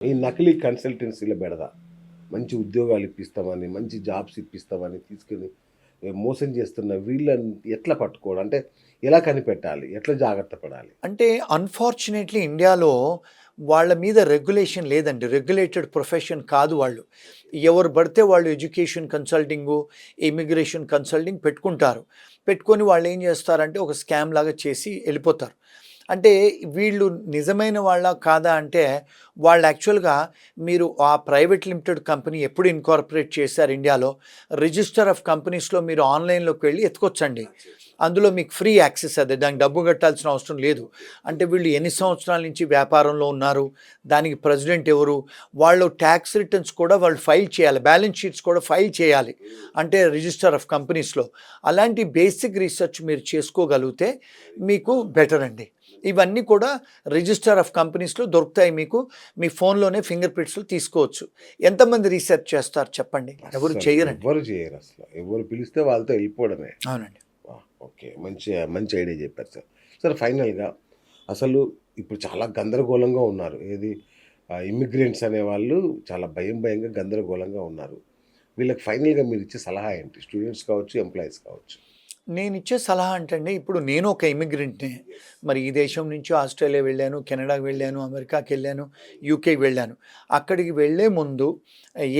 ఈ నకిలీ కన్సల్టెన్సీల బెడద మంచి ఉద్యోగాలు ఇప్పిస్తామని మంచి జాబ్స్ ఇప్పిస్తామని తీసుకుని మోసం చేస్తున్న వీళ్ళని ఎట్లా పట్టుకోవడం అంటే ఎలా కనిపెట్టాలి? ఎట్లా జాగ్రత్త పడాలి? అంటే అన్ఫార్చునేట్లీ ఇండియాలో వాళ్ళ మీద రెగ్యులేషన్ లేదండి. రెగ్యులేటెడ్ ప్రొఫెషన్ కాదు వాళ్ళు. ఎవరు పడితే వాళ్ళు ఎడ్యుకేషన్ కన్సల్టింగు ఇమిగ్రేషన్ కన్సల్టింగ్ పెట్టుకుంటారు. పెట్టుకొని వాళ్ళు ఏం చేస్తారంటే ఒక స్కామ్ లాగా చేసి వెళ్ళిపోతారు. అంటే వీళ్ళు నిజమైన వాళ్ళ కాదా అంటే వాళ్ళు యాక్చువల్గా మీరు ఆ ప్రైవేట్ లిమిటెడ్ కంపెనీ ఎప్పుడు ఇన్కార్పొరేట్ చేశారు ఇండియాలో రిజిస్టర్ ఆఫ్ కంపెనీస్లో మీరు ఆన్లైన్లోకి వెళ్ళి ఎత్తుకొచ్చండి. అందులో మీకు ఫ్రీ యాక్సెస్ అదే దానికి డబ్బు కట్టాల్సిన అవసరం లేదు. అంటే వీళ్ళు ఎన్ని సంవత్సరాల నుంచి వ్యాపారంలో ఉన్నారు దానికి ప్రెసిడెంట్ ఎవరు వాళ్ళు ట్యాక్స్ రిటర్న్స్ కూడా వాళ్ళు ఫైల్ చేయాలి బ్యాలెన్స్ షీట్స్ కూడా ఫైల్ చేయాలి అంటే రిజిస్టర్ ఆఫ్ కంపెనీస్లో. అలాంటి బేసిక్ రీసెర్చ్ మీరు చేసుకోగలిగితే మీకు బెటర్ అండి ఇవన్నీ కూడా రిజిస్టర్ ఆఫ్ కంపెనీస్లో దొరుకుతాయి మీకు. మీ ఫోన్లోనే ఫింగర్ ప్రింట్స్లో తీసుకోవచ్చు. ఎంతమంది రీసెర్చ్ చేస్తారు చెప్పండి? ఎవరు చేయరండి. ఎవరు చేయరు అసలు. ఎవరు పిలిస్తే వాళ్ళతో వెళ్ళిపోవడమే. అవునండి. ఓకే. మంచి మంచి ఐడియా చెప్పారు సార్. సార్ ఫైనల్గా అసలు ఇప్పుడు చాలా గందరగోళంగా ఉన్నారు. ఏది? ఇమిగ్రెంట్స్ అనే వాళ్ళు చాలా భయం భయంగా గందరగోళంగా ఉన్నారు. వీళ్ళకి ఫైనల్గా మీరు ఇచ్చే సలహా ఏంటి? స్టూడెంట్స్ కావచ్చు ఎంప్లాయీస్ కావచ్చు? నేను ఇచ్చే సలహా అంటే ఇప్పుడు నేను ఒక ఇమిగ్రెంట్నే మరి ఈ దేశం నుంచి ఆస్ట్రేలియా వెళ్ళాను కెనడాకి వెళ్ళాను అమెరికాకి వెళ్ళాను యూకేకి వెళ్ళాను. అక్కడికి వెళ్ళే ముందు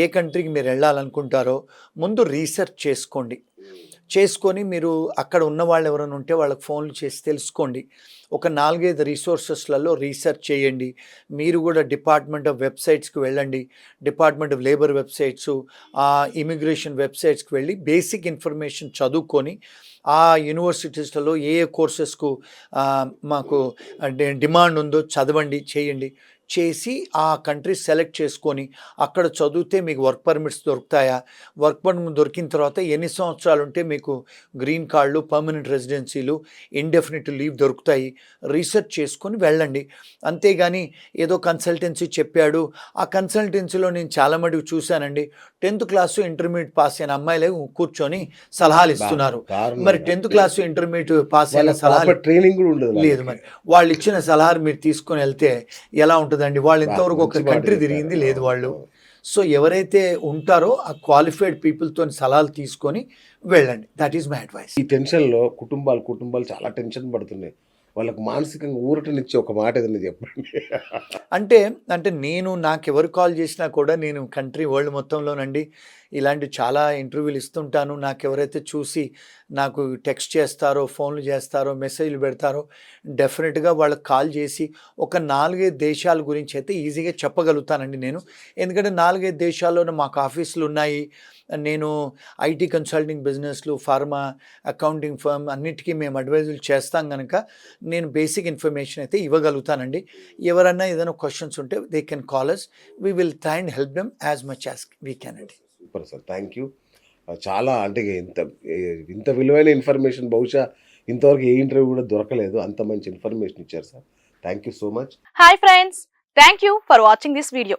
ఏ కంట్రీకి మీరు వెళ్ళాలనుకుంటారో ముందు రీసెర్చ్ చేసుకోండి. చేసుకొని మీరు అక్కడ ఉన్న వాళ్ళు ఎవరైనా ఉంటే వాళ్ళకి ఫోన్లు చేసి తెలుసుకోండి. ఒక నాలుగైదు రీసోర్సెస్లలో రీసెర్చ్ చేయండి. మీరు కూడా డిపార్ట్మెంట్ ఆఫ్ వెబ్సైట్స్కి వెళ్ళండి. డిపార్ట్మెంట్ ఆఫ్ లేబర్ వెబ్సైట్స్ ఆ ఇమిగ్రేషన్ వెబ్సైట్స్కి వెళ్ళి బేసిక్ ఇన్ఫర్మేషన్ చదువుకొని ఆ యూనివర్సిటీస్లలో ఏ ఏ కోర్సెస్కు మాకు డిమాండ్ ఉందో చదవండి చేయండి. చేసి ఆ కంట్రీ సెలెక్ట్ చేసుకొని అక్కడ చదివితే మీకు వర్క్ పర్మిట్స్ దొరుకుతాయా? వర్క్ పర్మిట్ దొరికిన తర్వాత ఎన్ని సంవత్సరాలు ఉంటే మీకు గ్రీన్ కార్డులు పర్మనెంట్ రెసిడెన్సీలు ఇండెఫినెట్ లీవ్ దొరుకుతాయి? రీసెర్చ్ చేసుకొని వెళ్ళండి. అంతేగాని ఏదో కన్సల్టెన్సీ చెప్పాడు. ఆ కన్సల్టెన్సీలో నేను చాలా మటుకు చూశానండి. టెన్త్ క్లాసు ఇంటర్మీడియట్ పాస్ అయిన అమ్మాయిలే కూర్చొని సలహాలు ఇస్తున్నారు. మరి టెన్త్ క్లాస్ ఇంటర్మీడియట్ పాస్ అయిన ప్రాపర్ ట్రైనింగ్ లేదు మరి. వాళ్ళు ఇచ్చిన సలహాలు మీరు తీసుకొని వెళ్తే ఎలా ఉంటుందండి. వాళ్ళు ఇంతవరకు ఒక కంట్రీ. తిరిగింది లేదు వాళ్ళు. సో ఎవరైతే ఉంటారో ఆ క్వాలిఫైడ్ పీపుల్తో సలహాలు తీసుకొని వెళ్ళండి. దట్ ఈస్ మై అడ్వైస్ ఈ టెన్షన్లో కుటుంబాలు కుటుంబాలు చాలా టెన్షన్ పడుతున్నాయి. వాళ్ళకు మానసికంగా ఊరటనిచ్చే ఒక మాట ఏదైనా చెప్పండి. అంటే అంటే నేను నాకు ఎవరు కాల్ చేసినా కూడా నేను కంట్రీ వరల్డ్ మొత్తంలోనండి. ఇలాంటి చాలా ఇంటర్వ్యూలు ఇస్తుంటాను. నాకు ఎవరైతే చూసి నాకు టెక్స్ట్ చేస్తారో ఫోన్లు చేస్తారో మెసేజ్లు పెడతారో డెఫినెట్గా వాళ్ళకి కాల్ చేసి ఒక నాలుగైదు దేశాల గురించి అయితే ఈజీగా చెప్పగలుగుతానండి నేను. ఎందుకంటే నాలుగైదు దేశాల్లోనే మాకు ఆఫీసులు ఉన్నాయి. నేను ఐటీ కన్సల్టింగ్ బిజినెస్లు ఫార్మా అకౌంటింగ్ ఫర్మ్ అన్నిటికీ మేము అడ్వైజులు చేస్తాం కనుక నేను బేసిక్ ఇన్ఫర్మేషన్ అయితే ఇవ్వగలుగుతానండి. ఎవరన్నా ఏదైనా క్వశ్చన్స్ ఉంటే they can call us we will try and help them as much as we can అండి. Super sir thank you. చాలా అంటే ఇంత ఇంత విలువైన ఇన్ఫర్మేషన్ బహుశా ఇంతవరకు ఏ ఇంటర్వ్యూ కూడా దొరకలేదు. అంత మంచి ఇన్ఫర్మేషన్ ఇచ్చారు sir. Thank you so much. Hi friends thank you for watching this video